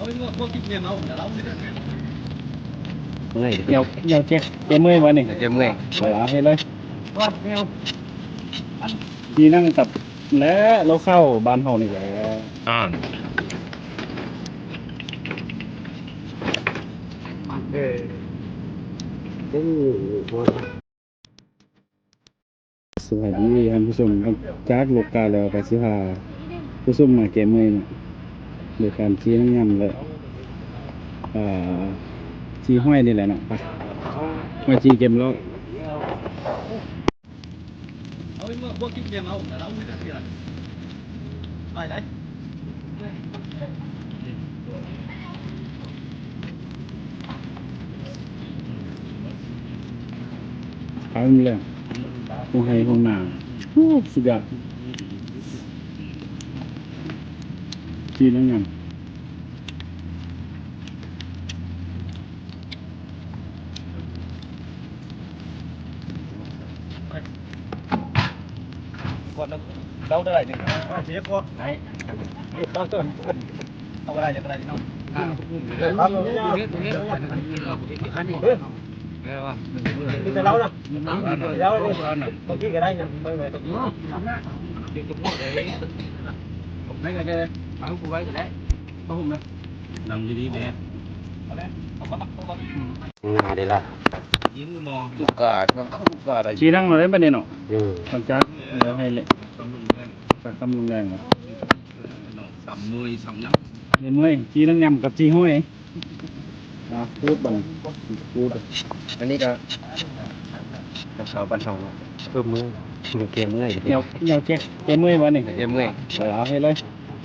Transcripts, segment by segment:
เมื่อยเดี๋ยวเดี๋ยวเจ๊เจ๊เมื่อยวะนี่เจ็บเมื่อยเดี๋ยวเอาให้เลยที่นั่งกับและเราเข้าบ้านเฮานี่แหละอ่าสวัสดีท่านผู้ชมครับจากโลกาแล้วไปสิพาผู้ชมมาเกมเมื่อยนี่โดยการชี้นั่งยำเลยอ่าชี้ห้อยนี่แหละเนาะไปมาชี้เกมแล้ว เอาเลยคงให้คงหนาโอ้สุดยอดจีนั่งยังก่อนเราได้หนึ่งเสียก่อนไหนต้องต้นเอาอะไรจากอะไรน้องคือแต่เรานะเราตรงที่ก็ได้นะไปไปตรงนี้ไม่ก็ได้เอากูไว้ก็ได้ เอาผมนะนั่งดีๆแม่เอาแล้วเอามาเอามางาได้ละยิ้มมองลูกกาดก็ลูกกาดอะไรจีนั่งเราได้ปะเนี่ยเนา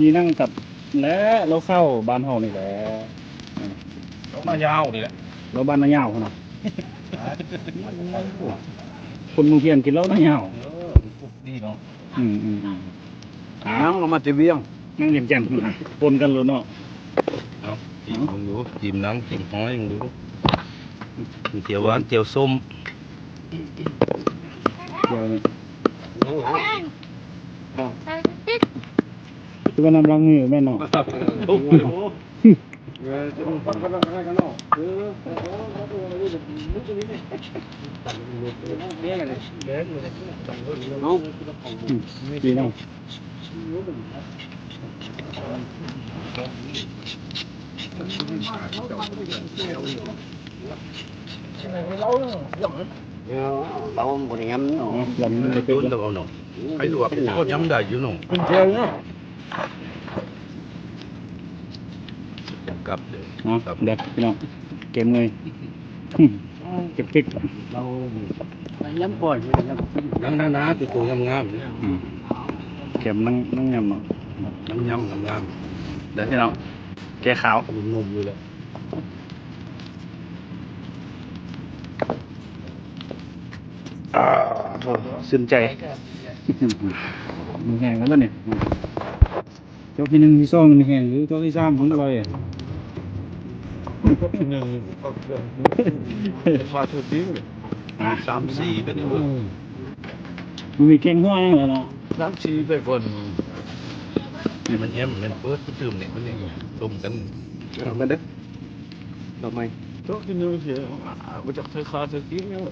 จีนั่งกับและเราเข้าบ้านเฮานี่แหละต้องมายาวนี่แหละเราบ้านนายาวขนาดคนเมืองเพียนกินเหล้าน้ายาวดีเนาะอืมอืมอืมนั่งลงมาตีเบี้ยงนั่งเรียมแจ่มปนกันเลยเนาะเอาจิ้มมึงดูจิ้มน้ำจิ้มห้อยมึงดูมีเตี๋ยวหวานเตี๋ยวส้มเดี๋ยวนี้ คือว่าน้ำรังมือแม่เนาะโอ้โหอืมดีเนาะเราบริยำอ๋อลำมันจะเป็นต้นตะเอาหน่อยไอ้ลวกก็ย้ำได้อยู่หน่ อยเจ้าเนาะกลับเลยอ๋อเด็กพี่น้องเกมเลยอืมเก็บกิ๊กเราย้ำปล่อยนั่งหน้าๆตัวตัวงามๆเนี่ยอืมเก็บนั่งนั่งยำเนาะน้ำยำงามเดี๋ยวพี่น้องแกขาวๆนุ่มๆอยู่เลยอ่าซึ้นใจมันแห้งแล้วเนี่ย เจ้าที่หนึ่งที่สองมันแห้งหรือเจ้าที่สามมันอร่อยอะหนึ่งฟาทุดิ้งอะสามสี่เป็นอยู่มันมีเก่งห้อยยังไงเนาะน้ำชีไปคนมันแย้มมันเปิดมันตื่มเนี่ยมันเนี่ยต้มกันเอามาเด้อดอกไม้โต๊ะที่นึงเสียมาจากไทยคาเธอกิ้งเนี่ย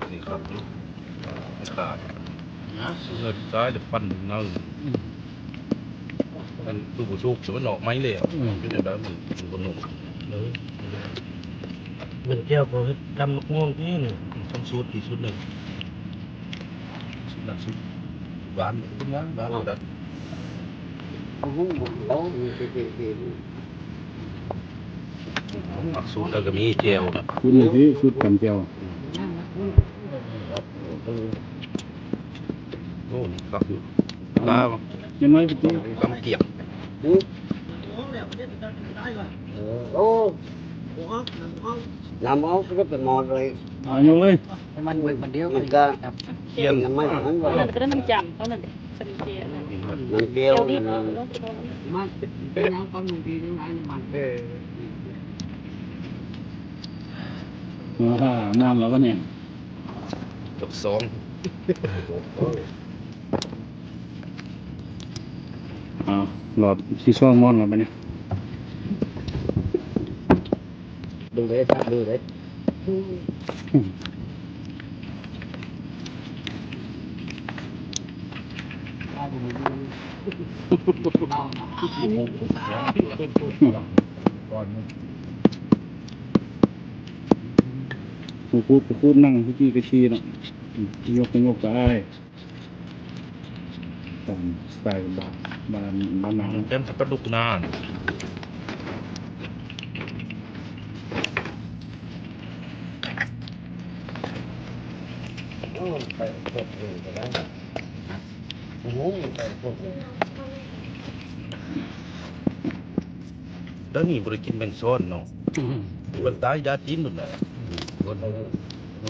นั่งในสุดนี่ครับขาดเงินซ้ายจะปั้นนั่งมันตู้บุชุกสวนออกไม้เลยอะเป็นแบบมันบนหนุ่มเลยมันเจ้าก็ทำง่วงที่นี่ต้องสุดที่สุดหนึ่งสุดหนักสุดหวานคุณงานหวานดัดหมักสูตรแล้วก็มีเจลนะชุดนี้ที่ชุดกันเจียว นู่น ก็คือลายังไม่ไปตีกำเกียงโอ้ làm ốc rất là ngon rồi เอาอยู่เลยมันมันเดียวมันก็เคี่ยนน้ำมันมันก็นั่นก็ได้น้ำจำเขานั่นเด็กสนิทเจียนะมันเดียวเดี๋ยวนี้มันลงไปลงมันเป็นยังก็มันดีนั่นมันเอออ่านอนแล้วก็เนี่ยจบสอง อ่าหลอดสีช่วงนอนแล้วไปเนี่ย đừng để ta đưa đấy กูพูดกูพูดนั่งทุกทีกระชีเนาะอืมยกไปยกไป ตามสไตล์บ้านบ้านบ้านนาเต็มกระดูกนาน phải phục vụ cái đấy muốn phải phục vụ แล้วนี่บริกินแมงซ้อนเนาะมันตายยาจีนหมดเลย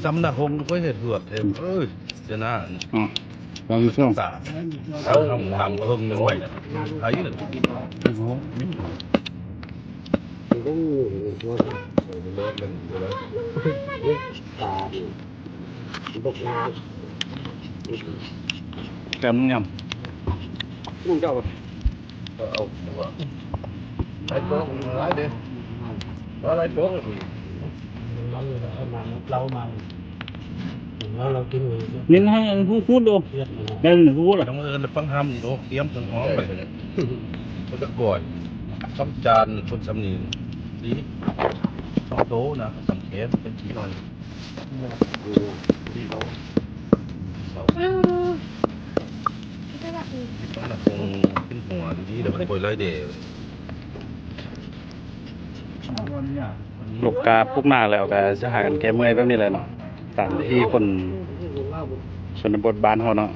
จำนะหงก็เห็ดเหือดเห็ดเอ้ยเจ้าหน้า อ๋อลองดูช่วงตาทำทำทำเพิ่งนึงไว้ไอ้ แกมย không cho เอาหัวไอ้เพิ่งไอ้เด้อไอ้เพิ่ง lâu mà nó lâu kinh người ำนี่ให้พูดพูดดูแกมหนึ่งพูดหรอ ต้องเอินฟังห้ำดูเตรียมถึงหอมไปเลยมันก็ก่อยซ้ำจานคนสำนีดีต้องโตนะสังเกตเป็นทีหน่อยดีเขาเขาต้องนะคงขึ้นหัวดีเดี๋ยวมันปล่อยไรเดย์ลูกกาปุ๊กหน้าแล้วก็จะหากันแก้เมื่อยแบบนี้เลยเนาะ ตามที่คนชนบทบ้านเขาเนาะ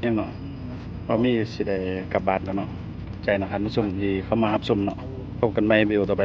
เนี่ยเนาะพอมีสิได้กลับบ้านแล้วเนาะ ใจนะครับผู้ชมที่เข้ามารับชมเนาะพบกันใหม่วิวต่อไปเลย